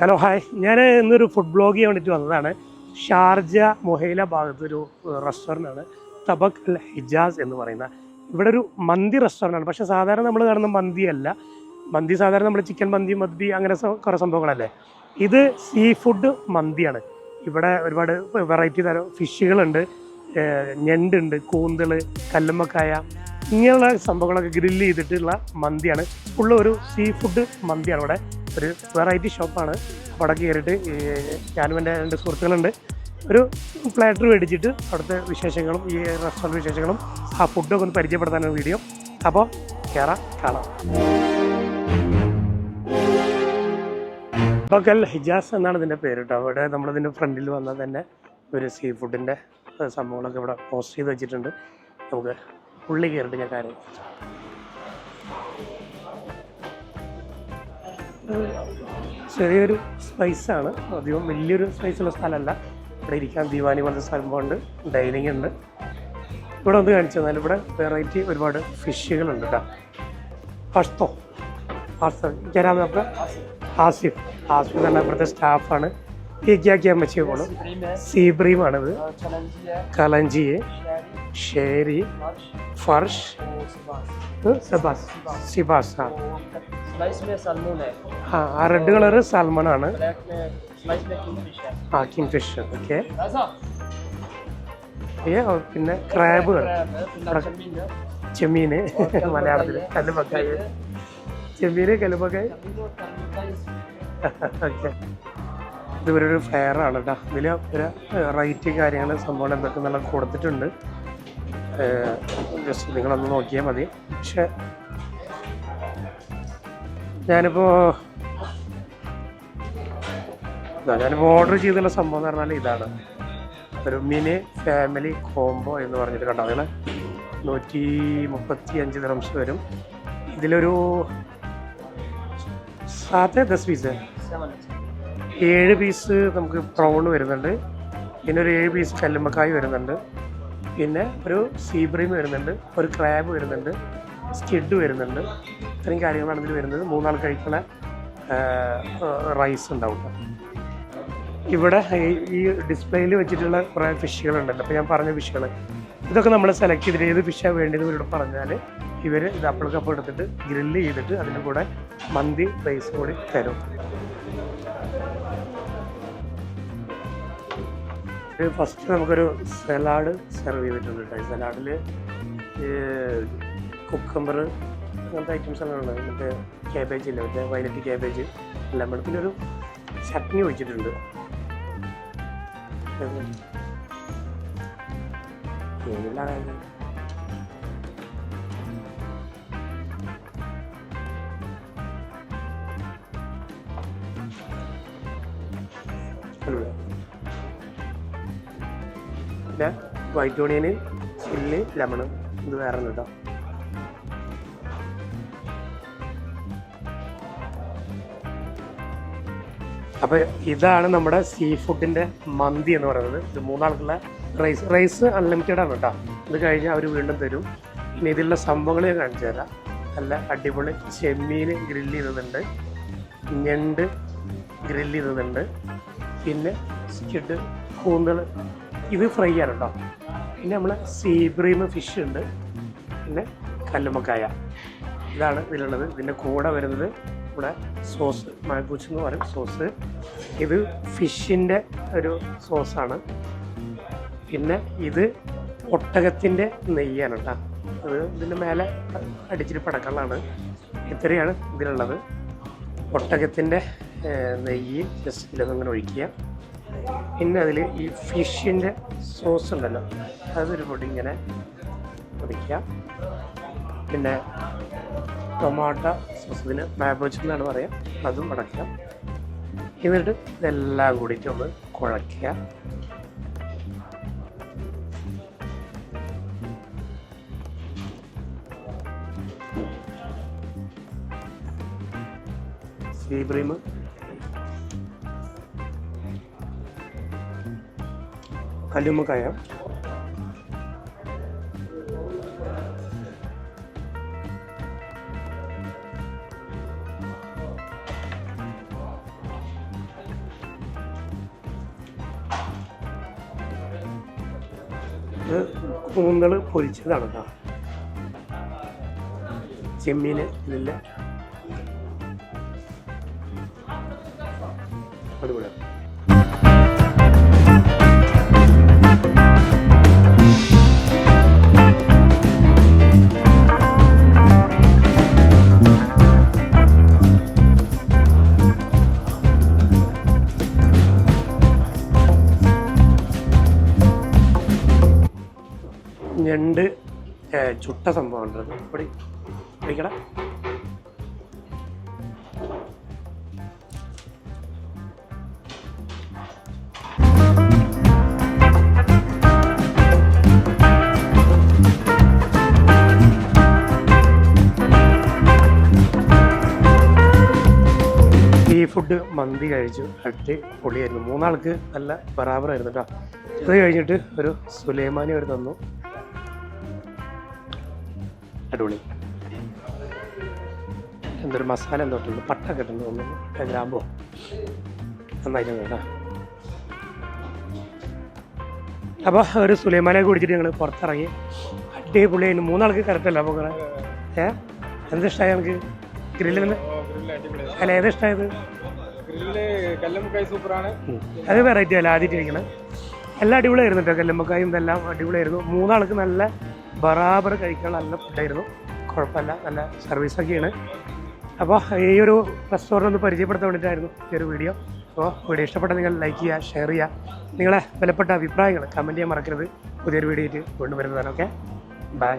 Hello hi ഞാൻ ഇന്നൊരു food blog ചെയ്യാൻ വേണ്ടിയിട്ട് വന്നതാണ്. ഷാർജ മൊഹൈല ഭാഗത്ത് ഒരു റെസ്റ്റോറന്റ് ആണ്. തബക് അൽ ഹിജാസ് എന്ന് പറയുന്ന. ഇവിടെ ഒരു മന്തി റെസ്റ്റോറന്റ് ആണ്. പക്ഷേ സാധാരണ നമ്മൾ കാണുന്ന മന്തിയല്ല മന്തി സാധാരണ നമ്മൾ ചിക്കൻ മന്തി മദ്ബി അങ്ങനെ കുറേ സംഭവങ്ങളല്ലേ? ഇത് സീ ഫുഡ് മന്തിയാണ്. ഇവിടെ ഒരുപാട് വെറൈറ്റി തരം ഫിഷുകളുണ്ട് ഞണ്ടുണ്ട് കൂന്തൽ കല്ലുമ്മക്കായ ഇങ്ങനെയുള്ള സംഭവങ്ങളൊക്കെ ഗ്രില്ല് ചെയ്തിട്ടുള്ള മന്തിയാണ്. ഫുള്ള് ഒരു സീ ഫുഡ് മന്തിയാണ് ഇവിടെ. ഒരു വെറൈറ്റി ഷോപ്പാണ് അവിടെ കയറിയിട്ട് ഞാനും എന്റെ രണ്ട് സുഹൃത്തുക്കളുണ്ട്. ഒരു പ്ലാറ്റർ മേടിച്ചിട്ട് അവിടുത്തെ വിശേഷങ്ങളും ഈ റെസ്റ്റോറന്റ് വിശേഷങ്ങളും ആ ഫുഡൊക്കെ ഒന്ന് പരിചയപ്പെടുത്താനാണ് വീഡിയോ അപ്പോൾ കയറാം കാണാം. ബക്കൽ ഹിജാസ് എന്നാണ് ഇതിന്റെ പേര് കേട്ടോ. അവിടെ നമ്മളിതിന്റെ ഫ്രണ്ടിൽ വന്നാൽ തന്നെ ഒരു സീ ഫുഡിന്റെ സംഭവങ്ങളൊക്കെ ഇവിടെ പോസ്റ്റ് ചെയ്ത് വെച്ചിട്ടുണ്ട്. നമുക്ക് ഉള്ളി കയറിയിട്ട് ഞാൻ കാര്യം ചെറിയൊരു സ്പൈസാണ്. അധികം വലിയൊരു സ്പൈസുള്ള സ്ഥലമല്ല. ഇവിടെ ഇരിക്കാൻ ദിവാനി പോലത്തെ സംഭവമുണ്ട് ഡൈനിങ് ഉണ്ട്. ഇവിടെ ഒന്ന് കാണിച്ചു തന്നാൽ ഇവിടെ വെറൈറ്റി ഒരുപാട് ഫിഷുകളുണ്ട് കേട്ടോ പഷ്തോ ആസ് ചേരാൻ നമുക്ക് ആസിഫ്. ആസിഫ് തന്നെ ഇവിടുത്തെ സ്റ്റാഫാണ്. കേക്കിയാക്കി അമ്മച്ചി പോകണം സീബ്രീമാണിത് കലഞ്ചി ഷേരി ഫർഷ് സിബാസ്. സിബാസ്. ആണ് ആ റെഡ് കളർ സാൽമൺ ആണ്. ആ കിങ് ഫിഷ് ഓക്കെ പിന്നെ ക്രാബുകൾ ചെമ്മീന് മലയാളത്തിൽ കല്ലുമക്കായ് ചെമ്മീന് കല്ലുമക്കായ് ഓക്കെ ഇത് ഒരു ഫെയർ ആണ് കേട്ടോ ഇതിൽ ഒരു റേറ്റ് കാര്യങ്ങൾ സംഭവം എന്തൊക്കെ നല്ല കൊടുത്തിട്ടുണ്ട്. ജസ്റ്റ് നിങ്ങളൊന്ന് നോക്കിയാൽ മതി. പക്ഷെ ഞാനിപ്പോ ഞാനിപ്പോ ഓർഡർ ചെയ്തുള്ള സംഭവം എന്ന് പറഞ്ഞാൽ ഇതാണ്. ഒരു മിനി ഫാമിലി കോംബോ എന്ന് പറഞ്ഞിട്ട് കണ്ടോ? നിങ്ങൾ നൂറ്റി മുപ്പത്തി അഞ്ച് ദ്രംസ് വരും. ഇതിലൊരു സാത്തെ ദസ് പീസ് ഏഴ് പീസ് നമുക്ക് പ്രൗൺ വരുന്നുണ്ട്. പിന്നെ ഒരു ഏഴ് പീസ് കല്ലുമ്മക്കായ് വരുന്നുണ്ട്. പിന്നെ ഒരു സീബ്രീം വരുന്നുണ്ട്. ഒരു ക്രാബ് വരുന്നുണ്ട്. സ്കിഡ് വരുന്നുണ്ട്. ഇത്രയും കാര്യങ്ങളാണ് ഇതിൽ വരുന്നത്. മൂന്നാൾ കഴിക്കുന്ന റൈസ് ഉണ്ടാവും ഇവിടെ ഈ- ഡിസ്പ്ലേയിൽ വെച്ചിട്ടുള്ള കുറേ ഫിഷുകളുണ്ടല്ലോ അപ്പോൾ ഞാൻ പറഞ്ഞ ഫിഷുകൾ ഇതൊക്കെ നമ്മൾ സെലക്ട് ചെയ്തിട്ട് ഏത് ഫിഷാണ് വേണ്ടത് ഇവരോട് പറഞ്ഞാൽ ഇവർ ഇത് അപ്പിളക്കപ്പം എടുത്തിട്ട് ഗ്രില്ല് ചെയ്തിട്ട് അതിന്റെ കൂടെ മന്തി റൈസ് കൂടി തരും. ഫസ്റ്റ് നമുക്കൊരു സലാഡ് സെർവ് ചെയ്തിട്ടുണ്ട് കേട്ടോ. സലാഡിൽ കുക്കമ്പർ അങ്ങനത്തെ ഐറ്റംസ് എല്ലാം ഉള്ളത് മറ്റേ ക്യാബേജ് ഇല്ല മറ്റേ വയലറ്റ് ക്യാബേജ് എല്ലാം കൂടെ പിന്നെ ഒരു ചട്നി ഒഴിച്ചിട്ടുണ്ട്. വൈറ്റ് ഓണിയന് ചില്ലി ലെമൺ ഇത് വേറെ കേട്ടോ അപ്പോൾ ഇതാണ് നമ്മുടെ സീ ഫുഡിന്റെ മന്തി എന്ന് പറയുന്നത്. ഇത് മൂന്നാൾക്കുള്ള റൈസ് റൈസ് അൺലിമിറ്റഡ് ആണ് കേട്ടോ. ഇത് കഴിഞ്ഞാൽ അവർ വീണ്ടും തരും. ഇനി ഇതിലുള്ള സംഭവങ്ങൾ ഞാൻ കാണിച്ചു തരാം. നല്ല അടിപൊളി ചെമ്മീൻ ഗ്രില്ല് ചെയ്തതുണ്ട് ഞണ്ട് ഗ്രില്ല് ചെയ്തതുണ്ട് പിന്നെ സ്കിഡ് കൂന്തൽ ഇത് ഫ്രൈ ആണ് കേട്ടോ. പിന്നെ നമ്മൾ സീബ്രീം ഫിഷ് ഉണ്ട്. പിന്നെ കല്ലുമ്മക്കായ. ഇതാണ് ഇതിലുള്ളത്. ഇതിന്റെ കൂടെ വരുന്നത് ഇവിടെ സോസ് മഴപ്പൂച്ച് എന്ന് പറയും സോസ്. ഇത് ഫിഷിന്റെ ഒരു സോസാണ്. പിന്നെ ഇത് ഒട്ടകത്തിന്റെ നെയ്യാണ് കേട്ടോ. അത് ഇതിന്റെ മേലെ അടിച്ചിട്ട് പടക്കള്ളാണ്. ഇത്രയാണ് ഇതിലുള്ളത്. ഒട്ടകത്തിന്റെ നെയ്യ് ജസ്റ്റ് ഇതിലൊന്നിങ്ങനെ ഒഴിക്കുക. പിന്നെ അതിൽ ഈ ഫിഷിന്റെ സോസ് ഉണ്ടല്ലോ അതൊരു പൊടി ഇങ്ങനെ ഒഴിക്കുക പിന്നെ ടൊമാറ്റോ സോസ് ഇതിന് മാബോച്ച് എന്നാണ് പറയുക അതും അടയ്ക്കാം. എന്നിട്ട് ഇതെല്ലാം കൂടിയിട്ട് ഒന്ന് കുഴയ്ക്കുക. സീബ്രീം കല്ലുമ്മക്കായ. ഇത് കൂന്തൾ പൊരിച്ചതാണ് കേട്ടോ. ചെമ്മീൻ ഇതില്ല അടിപൊളിയാണ്. ഞണ്ട് ചുട്ട സംഭവം ഉണ്ടത് പിടിക്കട. ഈ ഫുഡ് മന്തി കഴിച്ചു. അടുത്ത് പൊളിയായിരുന്നു. മൂന്നാൾക്ക് നല്ല ബറാബറായിരുന്നു കേട്ടോ. അത് കഴിഞ്ഞിട്ട് ഒരു സുലൈമാനി അവർ തന്നു. അടിപൊളി. എന്തൊരു മസാല എന്തോട്ടുണ്ട് പട്ട കിട്ടുന്നു തോന്നുന്നു. പട്ട ഗ്രാമ്പോ. നന്നായിരുന്നു കേട്ടോ. അപ്പോൾ ഒരു സുലൈമാനെ കുടിച്ചിട്ട് ഞങ്ങൾ പുറത്തിറങ്ങി. അടിപൊളിയായിരുന്നു മൂന്നാൾക്ക് കറക്റ്റല്ല അപ്പോൾ ഏ? എന്തിഷ്ടമായി ഞങ്ങൾക്ക് ഗ്രില്ലിൽ അല്ല ഏതിഷ്ടമായത്. അത് വെറൈറ്റി അല്ല? ആദ്യമായിട്ടിരിക്കണം എല്ലാം അടിപൊളിയായിരുന്നു കേട്ടോ. കല്ലുമ്പക്കായും ഇതെല്ലാം അടിപൊളിയായിരുന്നു. മൂന്നാൾക്ക് നല്ല ബറാബർ കഴിക്കാനുള്ള നല്ല ഫുഡായിരുന്നു കുഴപ്പമില്ല നല്ല സർവീസൊക്കെയാണ് അപ്പോൾ ഈ ഒരു റെസ്റ്റോറന്റ് ഒന്ന് പരിചയപ്പെടുത്താൻ വേണ്ടിയിട്ടായിരുന്നു ഈ ഒരു വീഡിയോ അപ്പോൾ വീഡിയോ ഇഷ്ടപ്പെട്ട നിങ്ങൾ ലൈക്ക് ചെയ്യുക ഷെയർ ചെയ്യുക. നിങ്ങളെ വിലപ്പെട്ട അഭിപ്രായങ്ങൾ കമന്റ് ചെയ്യാൻ മറക്കരുത്. പുതിയൊരു വീഡിയോ ആയിട്ട് കൊണ്ടുവരുന്നതാണ് ഓക്കെ ബൈ